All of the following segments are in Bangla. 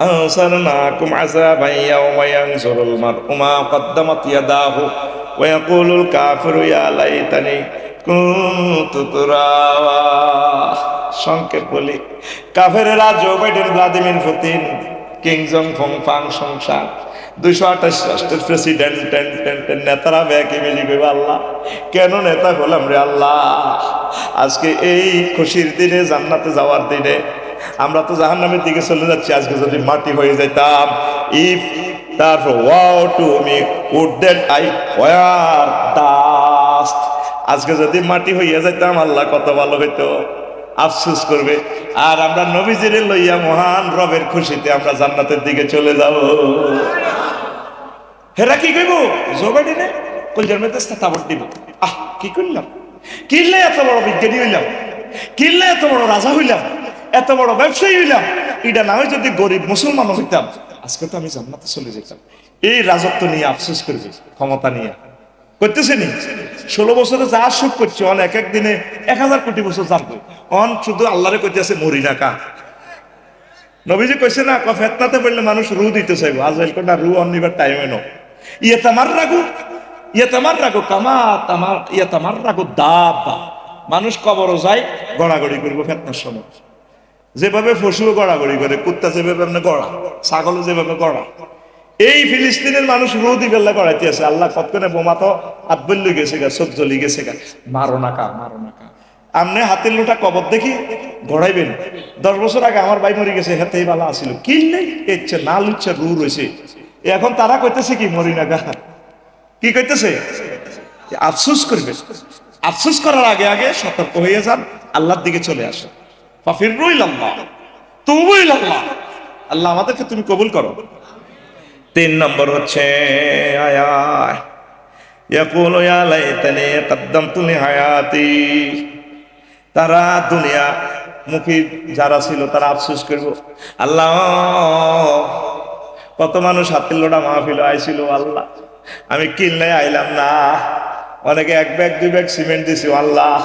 أنصرناكم عذابا يوم ينظر المرء ما قدمت يداه ويقول الكافر يا ليتني كنت ترابا সংক্ষেপ বলি কাফেরেরা Joe Biden Vladimir Putin king জং ফং ফাং সংসার দুইশো আঠাশ রাষ্ট্রের প্রেসিডেন্ট টেন টেন টেন নেতারা ব্যাকে বেজি করবে আল্লাহ কেন নেতা হলাম রে আল্লাহ আজকে এই খুশির দিনে জান্নাতে যাওয়ার দিনে আমরা তো জাহান্নামের দিকে চলে যাচ্ছি, আজকে যদি মাটি হয়ে যাইতাম ইফ তারপর woe to me would I were dust আজকে যদি মাটি হইয়া যাইতাম, আল্লাহ কত ভালো হইতো। আফসোস করবে। আর আমরা নবীজিরে লইয়া মহান রবের খুশিতে আমরা জান্নাতের দিকে চলে যাব। হেরা কি কইব? জোগাড়ি রে কলজার মেতে তাবট দিব। আহ, কি করলাম? কিনলে এত বড় বিজ্ঞানী হইলাম। কিনলে এত বড় রাজা হইলাম। এত বড় ব্যবসায়ী হইলাম। এটা না হয় যদি গরিব মুসলমান হইতাম, আজকে তো আমি জান্নাতে চলে যেতাম। এই রাজত্ব নিয়ে আফসোস করবে ক্ষমতা নিয়ে। করতেছে নি? ষোলো বছরে যা সুখ করছে, অন এক এক দিনে এক হাজার কোটি বছর জানবে অন শুধু আল্লাহরে কইতেছে, মরি না কা নবীজি কইছে না ফেতনাতে পড়লে মানুষ রু দিতে চাইব। আজরাইল কোনা রু অনিবার টাইমে নো ইয়ে তামার রাগু ইয়ে তামার রাগু, কামা তামার ইয়ে তামার রাগু দাবা। মানুষ কবরও যায়, গড়াগড়ি করব ফেতনার সময়। যেভাবে পশুও গড়াগড়ি করে, কুত্তা যেভাবে আপনি গড়া ছাগলও যেভাবে গড়া। এই ফিলিস্তিনের মানুষ রোদি বেল্লা গড়াইতে আছে। আল্লাহ কতক্ষণে বোমা তো আব্বল্য গেছে গা সব জ্বলি গেছে গা। মারো না কা মারো না কা আমনে হাতের লোটা কবর দেখি গড়াইবেন দশ বছর আগে আমার ভাই মরে গেছে, হেতেই ভালো আসিল কিনলে ইচ্ছে না লুচ্ছে রু রয়েছে এখন তারা কইতেছে কি, মরি না গা। কি কইতেছে? আফসোস করবে। আফসোস করার আগে আগে সতর্ক হয়ে যান, আল্লাহর দিকে চলে আসে ফাফিরুল আল্লাহ আমাদেরকে তুমি কবুল করো। তিন নম্বর হচ্ছে তারা দুনিয়া মুখী যারা ছিল তারা আফসোস করব, আল্লাহ, কত মানুষ হাতের লোটা মাহফিল আইছিল, আল্লাহ, আমি কিনলে আইলাম না। অনেকে এক ব্যাগ, দুই ব্যাগ সিমেন্ট দিছি, আল্লাহ,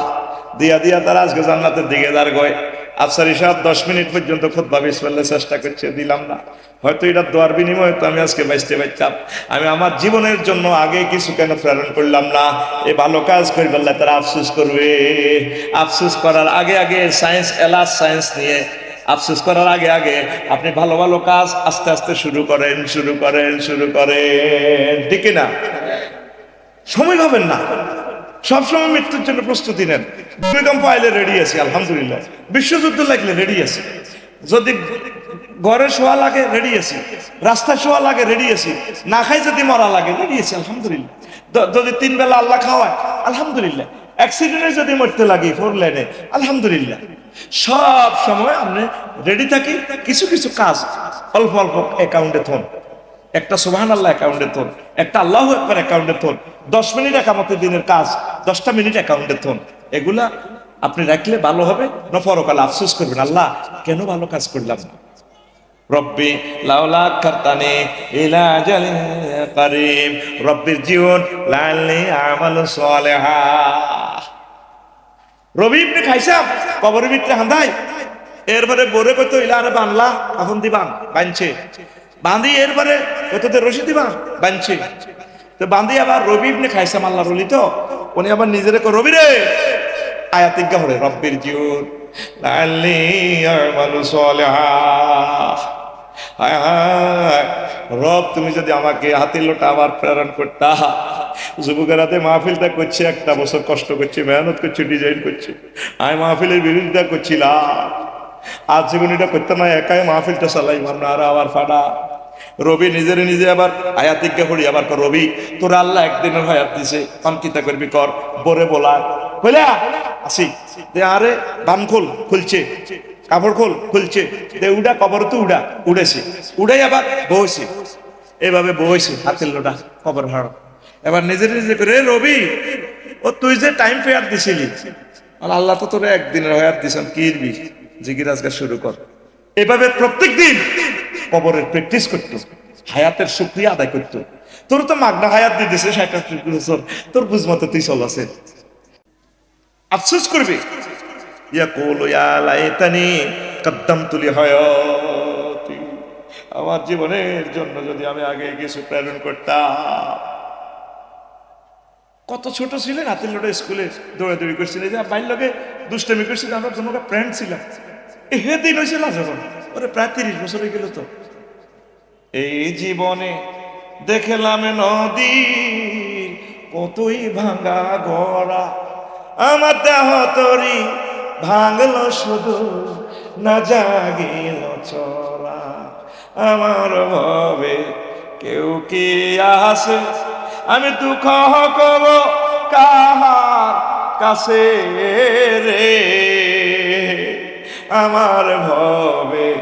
দিয়া দিয়া তারা আজকে জান্নাতের দিকে দাঁড় গয় আফসারি সাহেব দশ মিনিট পর্যন্ত খুব ভাবিস ফেললে চেষ্টা করছে, দিলাম না। হয়তো এটা দোয়ার বিনিময়ে তো আমি আজকে বাঁচতে পারতাম। আমি আমার জীবনের জন্য আগে কিছু কেন প্রেরণ করলাম না? এ ভালো কাজ করে বললে তারা আফসোস করবে। আফসুস করার আগে আগে সায়েন্স এলাস সায়েন্স নিয়ে আফসোস করার আগে আগে আপনি ভালো ভালো কাজ আস্তে আস্তে শুরু করেন শুরু করেন শুরু করেন। ঠিক না সময় পাবেন না। সবসময় মৃত্যুর জন্য প্রস্তুতি নেন। ভূমিকম্প আইলে রেডি আছি, আলহামদুলিল্লাহ। বিশ্বযুদ্ধ লাগলে রেডি আছি। যদি ঘরে শোয়া লাগে রেডি আছি। রাস্তায় শোয়া লাগে রেডি আছি। না খাই যদি মরা লাগে রেডি আছি, আলহামদুলিল্লাহ। যদি তিন বেলা আল্লাহ খাওয়ায়, আলহামদুলিল্লাহ। অ্যাক্সিডেন্টে যদি মরতে লাগি ফোর লাইনে আলহামদুলিল্লাহ। সব সময় আপনি রেডি থাকি, কিছু কিছু কাজ অল্প অল্প অ্যাকাউন্টে থন। একটা সুবাহান আল্লাহ অ্যাকাউন্টে তোন একটা আল্লাহ একবার অ্যাকাউন্টে তোন দশ মিনিট একামতের দিনের কাজ দশটা মিনিট অ্যাকাউন্টে তোন এগুলা আপনি রাখলে ভালো হবে, না পরকালে। আফসোস করবেন, আল্লাহ, কেন ভালো কাজ করলাম? না রব্বি লাউলা কারতানি ইলা জালিন কারিম। রব্বির জীবন লাল্লি আমাল সালেহা। রবি ইবনে খাইসাম কবরের ভিতরে হান্দাই এরপরে বোরে কইতো ইলারে বানলা এখন দিবান, বানছে। বাঁধি এরপরে কইতো রশি দিবান, বানছে। তো বাঁধি আবার রবি ইবনে খাইসাম আল্লাহ রলি তো উনি আবার নিজের কো রবি রে! আয়াতিজ্ঞা হরে রব্বির জীবন লাল্লি আমাল সালেহা। হায় হায়, রব, তুমি যদি আমাকে হাতির লোটা আবার প্রেরণ করতা। যুবকেরাতে মাহফিলটা করছে, একটা বছর কষ্ট করছে, মেহনত করছে, ডিজাইন করছে। আমি মাহফিলের বিরোধিতা করছিলাম। আজ জীবন এটা করতে না, একাই মাহফিলটা চালাই আমরা আর আবার ফাটা। রবি নিজের নিজে আবার আয়াতিজ্ঞা করি আবার কর, রবি, তোর আল্লাহ একদিনের হায়াত দিছে অঙ্কিতা করবি কর, বরে বলা। কইলা আসি আরে বান খোল, খুলছে, কাপড় খোল, খুলছে, দে উড়া, কবর তো উড়া, উড়েছে। উড়াই আবার বসে এভাবে বসে হাতের লোটা, কবর ভাড়া। এবার নিজে নিজে করে, "এ রবি, ও তুই যে টাইম ফেয়ার দিছিলি আল্লাহ তো তোরে একদিনের হায়াত দিছেন, কি দিবি? জিগির আজকে শুরু কর। এভাবে প্রত্যেক দিন কবরের প্র্যাকটিস করতো, হায়াতের শুক্রিয়া আদায় করতো। তোর তো মাগনা হায়াত দিয়ে দিছে বছর তোর বুঝমতো তুই চল আছে। আফসোস করবে? ইয়া লাইতানি, কদ্দামতু লিহায়াতি আমার জীবনের জন্য যদি আমি আগে কিছু প্রেরণ করতাম। কত ছোট ছিলেন, হাতের লোটা স্কুলে দৌড়াদৌড়ি করছিলেন যে বাইর লোকে দুষ্টামি করছিল, আমরা তোমাকে ফ্রেন্ড ছিলাম। এ দিন হয়েছিল যখন ওরে প্রায় তিরিশ বছর হয়ে গেল তো। এই জীবনে দেখলাম নদী কতই ভাঙা গড়া। আমার দেহ তরি ভাঙলো শুধু না জাগিল চরা আমার ভবে কেউ কি আসে আমি দুঃখ কব কাহার কাছে রে? আমার ভবে।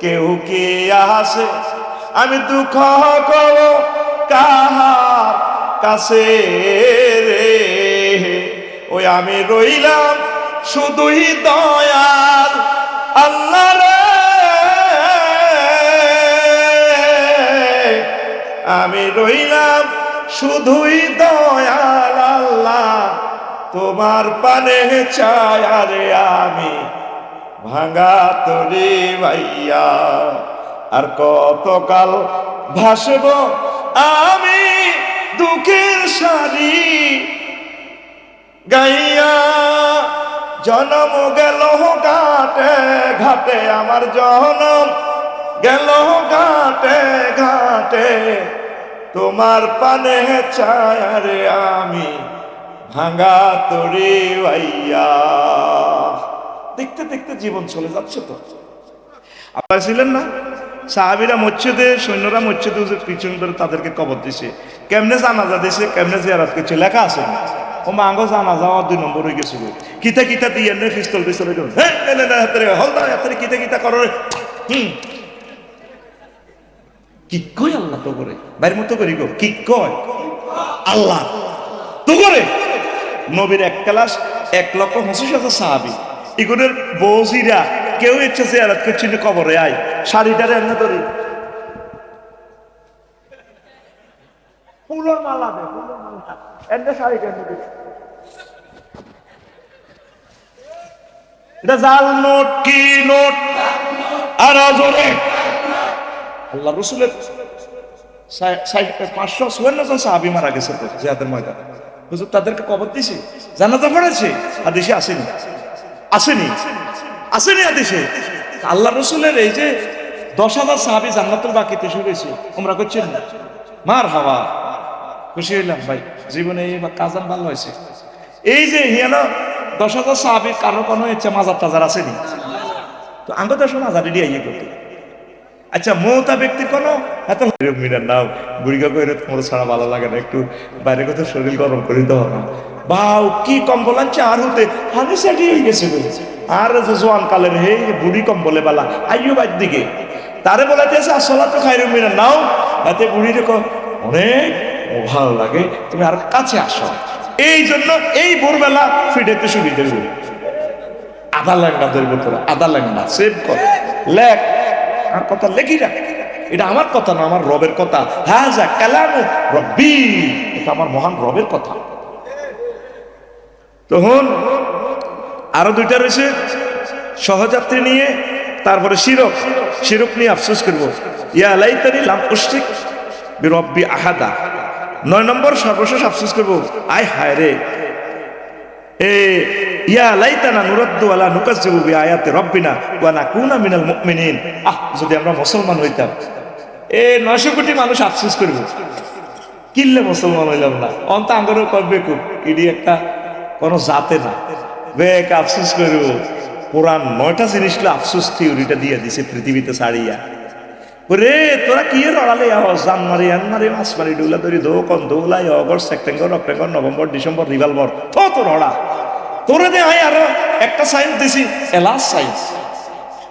কেউ কে আসে? আমি দুঃখ কব কাহার কাছে রে। ওই আমি রইলাম শুধুই দয়াল আল্লাহ রে। আমি রইলাম শুধুই দয়াল আল্লাহ। তোমার পানে চায় আরে আমি। ভাঙা তরি ভাইয়া। আর কতকাল ভাসব আমি দুঃখের সারি গাইয়া। জনম গেল ঘাটে ঘাটে, আমার জনম গেল ঘাটে ঘাটে। তোমার পানে চায়ারে আমি ভাঙা তরি ভাইয়া। দেখতে দেখতে জীবন চলে যাচ্ছে তো। আপনারা ছিলেন না? সাহাবিরা মসজিদে, সৈন্যরা মসজিদে পিছন ধরে তাদেরকে কবর দিছে। কেমনে জানাজা দিছে, কেমনে জিয়ারত করছে, লেখা আছে। ও মাঙ্গো জানাজা আমার দুই নম্বর হয়ে গেছিল। কিতা কিতা দিয়ে এনে পিস্তল পিস্তল না না না হলদা হাতে কিতা কিতা করো। হুম। কি কয় আল্লাহ তো করে? বাইরের মতো করি গো। কি কয়? আল্লাহ তো করে। নবীর এক ক্লাস এক লক্ষ পঁচিশ হাজার সাহাবি। এগুলোর বৌজিরা কেউ ইচ্ছে জিয়ারত করছিল কবরে আয়। শাড়িটারে এমনি ধরি। ফুলের মালা দে ফুলের মালা। এমনি শাড়িটা এমনি। এটা জাল নোট কি নোট? আর জোরে। আল্লাহ রসুলের পাঁচশো চুয়ান্ন জন সাহাবি মারা গেছে তো জিহাদের ময়দানে। হুজুর তাদেরকে কবর দিছে জানাজা পড়েছে? হাদিসে আসেনি। আসেনি। আসেনি আদেশে। আল্লাহ রসুলের এই যে দশ হাজার সাহাবি জান্নাতুল বাকিতে শুরু হয়েছে তোমরা করছেন? মার হাওয়া। খুশি হইলাম, ভাই, জীবনে কাজান ভালো হয়েছে। এই যে হিয়ান, দশ হাজার সাহাবি কারও কোনো ইচ্ছা মাজার টাজার আসেনি। তো আঙ্গ দশ মাজার রেডি আইয়ে আচ্ছা মমতা ব্যক্তি কোনো? এত মিনার নাও বুড়িকা করে তোমার ছাড়া ভালো লাগে না, একটু বাইরে কোথাও শরীর গরম করে দেওয়া না। বাউ, কি কম্বল আনছে আর হতে? হানি সাইডে হয়ে গেছে আর যে জোয়ান কালের হে বুড়ি কম্বলে বালা আইও বাদ দিকে। তারে বলাইতেছে আসলা তো খাইরু মিনার নাও তাতে বুড়ি রেখো অনেক ভালো লাগে, তুমি আর কাছে আসো। এই জন্য এই ভোরবেলা ফিডেতে সুবিধে আধা ল্যাংড়া ধরবে তোরা, আধা ল্যাংড়া সেভ কর লেখ। আর কথা লেখি রাখ এটা আমার কথা না, আমার রবের কথা। যা কালাম রব্বি। এটা আমার মহান রবের কথা। তখন আরও দুইটা রয়েছে। সহযাত্রী নিয়ে, তারপরে শিরক। শিরক নিয়ে আফসোস করব। ইয়া লাইতানি লাম উশরিক বিরব্বি আহাদা। নয় নম্বর সর্বশেষ আফসোস করব। আয় হায় রে। এ, ইয়া নাকুনা মিনাল আহ, যদি আমরা মুসলমান হইতাম। এ 900 কোটি মানুষ আফসোস মুসলমান হইলাম না। অন্ত করবে একটা কোন জাতে না। আফসোস নয়টা জিনিসগুলো আফসোস থিওরিটা দিয়ে দিছে পৃথিবীতে ছাড়িয়া ওরে তোরা কি লড়ালে? আওয়াজ জান মারি মারি মাছ মারি ডুলা ধরি দো কন দোলাই August September October November December revolver. তো তো লড়া। তোরে দে আই আরও একটা সায়েন্স দিছি। এলাস সায়েন্স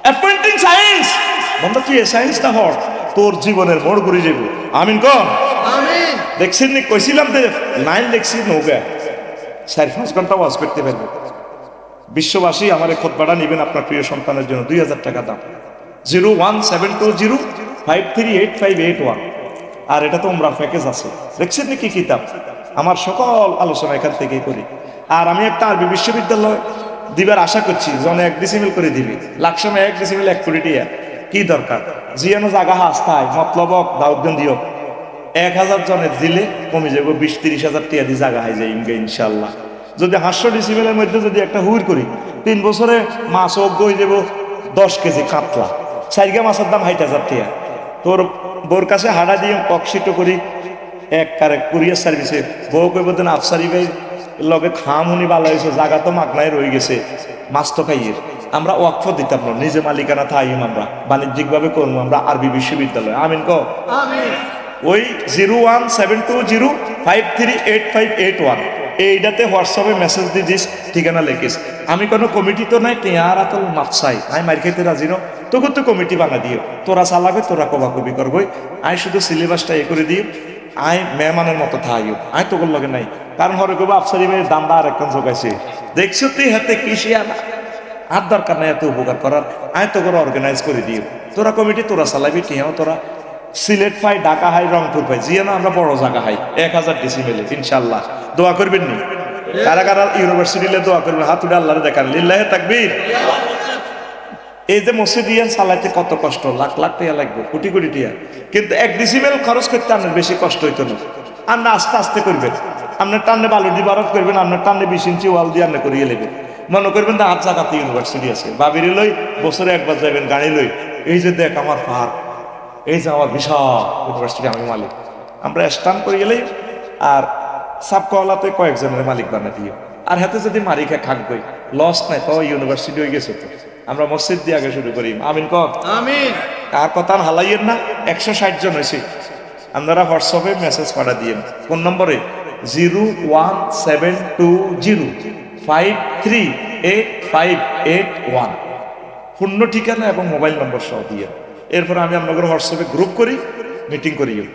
অ্যাপয়েন্টিং সায়েন্স বন্ধ তুই এ সায়েন্সটা হর তোর জীবনের মোড় ঘুরে যাব। আমিন কম দেখছেন নি? কইছিলাম যে নাইন দেখছি নৌকা চার পাঁচ ঘণ্টা ওয়াজ করতে পারবে। বিশ্ববাসী আমার খোদবাটা নেবেন আপনার প্রিয় সন্তানের জন্য। দুই হাজার টাকা দাম। Zero one seven two zero five three eight five eight one আর এটা তো উমরার প্যাকেজ আছে। দেখছেন নাকি কিতাব? আমার সকল আলোচনা এখান থেকেই করি। আর আমি একটা আরবি বিশ্ববিদ্যালয় দিবার আশা করছি জনে এক ডিসিমিল করে দিবি। লাখ সময় এক ডিসিমিল এক কোটি কি দরকার? জিয়ানো জাগা হাস্তায়, মতলব দাউদ্দিন দিও এক হাজার জনের দিলে কমে যাব বিশ, তিরিশ হাজার টিয়া দিয়ে জাগা যায় ইনকে ইনশাল্লাহ যদি হাস্য ডিসিমেলের মধ্যে যদি একটা হুইর করি, তিন বছরে মাছ অজ্ঞ হয়ে যাব দশ কেজি কাতলা। সাইগা মাছের দাম হাইট হাজার টিয়া। তোর বোর কাছে হাড়া দিয়ে ককশিটো করি। এক কারে কুরিয়ার সার্ভিসে। বউ কইব দেন আফসারি ভাই লগে খাম উনি ভালো হয়েছে জায়গা তো মাগনায় রয়ে গেছে। মাছ তো খাইয়ের আমরা ওয়াকফ দিতাম না নিজে মালিকানা থাইম আমরা। বাণিজ্যিকভাবে করব আমরা আরবি বিশ্ববিদ্যালয়। আমিন ক ওই zero one seven two zero five three eight five eight one. এইটাতে হোয়াটসঅ্যাপে মেসেজ দিয়ে দিস ঠিকানা লেখিস। আমি কোনো কমিটি তো নাই টেয়ার আতল মাপসাই। আমি মার খাইতে রাজি ন তোকে তো কমিটি বানা দিও। তোরা চালাবে, তোরা কবা কবি করবই। আই শুধু সিলেবাসটা এ করে দিই আই মেহমানের মতো থাইও। আই তোর লগে নাই। কারণ হরে কবে আফসারি ভাইয়ের দামটা আর একজন জোগাইছে। দেখছ তুই হাতে কৃষি আনা। আর দরকার নাই এত উপকার করার। আয় তো করে অর্গানাইজ করে দিও। তোরা কমিটি, তোরা চালাবি টিয়াও তোরা। সিলেট পাই, ঢাকা হাই, রংপুর পাই। জিয়া না আমরা বড় জায়গা হাই। এক হাজার ডিসিমেলে ইনশাল্লাহ দোয়া করবেন নি? কারা কারা ইউনিভার্সিটিলে দোয়া করবেন। হাত উঠে আল্লাহরে দেখান। লিল্লাহে তাকবীর। এই যে ইয়ান চালাইতে কত কষ্ট? লাখ লাখ টাকা লাগবে, কোটি কোটি টাকা। কিন্তু এক ডিসিমেল খরচ করতে আপনার বেশি কষ্ট হইতো না। আপনি আস্তে আস্তে করবেন। আপনার টান্নে বালু দিয়ে বারত করবেন, আপনার টান্নে বিশ ইঞ্চি ওয়াল দিয়ে আপনি করিয়ে নেবেন। মনে করবেন না হাত জায়গাতে ইউনিভার্সিটি আছে। বাবিরি লই বছরে একবার যাবেন গাড়ি লই। এই যে দেখ আমার পাহাড়, এই যে আমার বিশাল ইউনিভার্সিটি আমি মালিক। আমরা স্টান করে গেলেই আর সাবকওয়ালাতে কয়েকজনের মালিক বানা দিয়ে। আর হাতে যদি মারিখা খাকবই লস নাই তো ইউনিভার্সিটি হয়ে গেছে তো। আমরা মসজিদ দিয়ে আগে শুরু করি। আমিন ক আমিন। আর কথা হালাইয়ের না একশো ষাট জন হয়েছে। আপনারা হোয়াটসঅ্যাপে মেসেজ পাঠা দিয়েন। ফোন নম্বরে zero one seven two zero five three eight five eight one. পূর্ণ ঠিকানা এবং মোবাইল নম্বর সহ দিয়ে এরপর আমি আপনাদের হোয়াটসঅ্যাপে গ্রুপ করি মিটিং করি।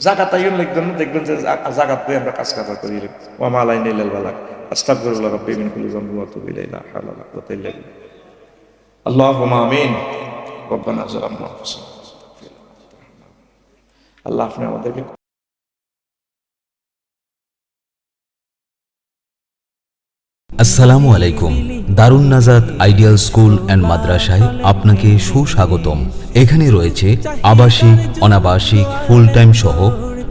জাকাত আইন লিখবেন দেখবেন যে জা- জাকাত পেয়ে আমরা কাজ কারবার করি। ওয়ামা আলাইন ইল্লাল বালাক। আস্তাগফিরুল্লাহ রাব্বি মিন কুল্লি যামবি ওয়া আতুবু ইলাইহি লা হাওলা ওয়া কুওয়াতা ইল্লা বিল্লাহ। রব্বানা যালামনা আনফুসানা আল্লাহ আপনি আমাদেরকে আসসালামু আলাইকুম। দারুণ নাজাদ আইডিয়াল স্কুল অ্যান্ড মাদ্রাসায় আপনাকে সুস্বাগতম। এখানে রয়েছে আবাসিক, অনাবাসিক ফুল টাইম সহ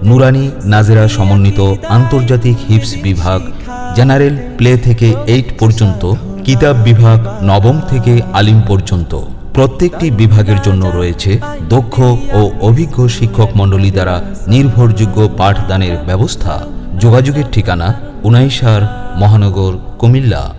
নুরানি নাজেরা সমন্বিত আন্তর্জাতিক হিপস বিভাগ, জেনারেল প্লে থেকে এইট পর্যন্ত কিতাব বিভাগ নবম থেকে আলিম পর্যন্ত। প্রত্যেকটি বিভাগের জন্য রয়েছে দক্ষ ও অভিজ্ঞ শিক্ষক মণ্ডলী দ্বারা নির্ভরযোগ্য পাঠদানের ব্যবস্থা। যোগাযোগের ঠিকানা উনাইশার মহানগর কুমিল্লা।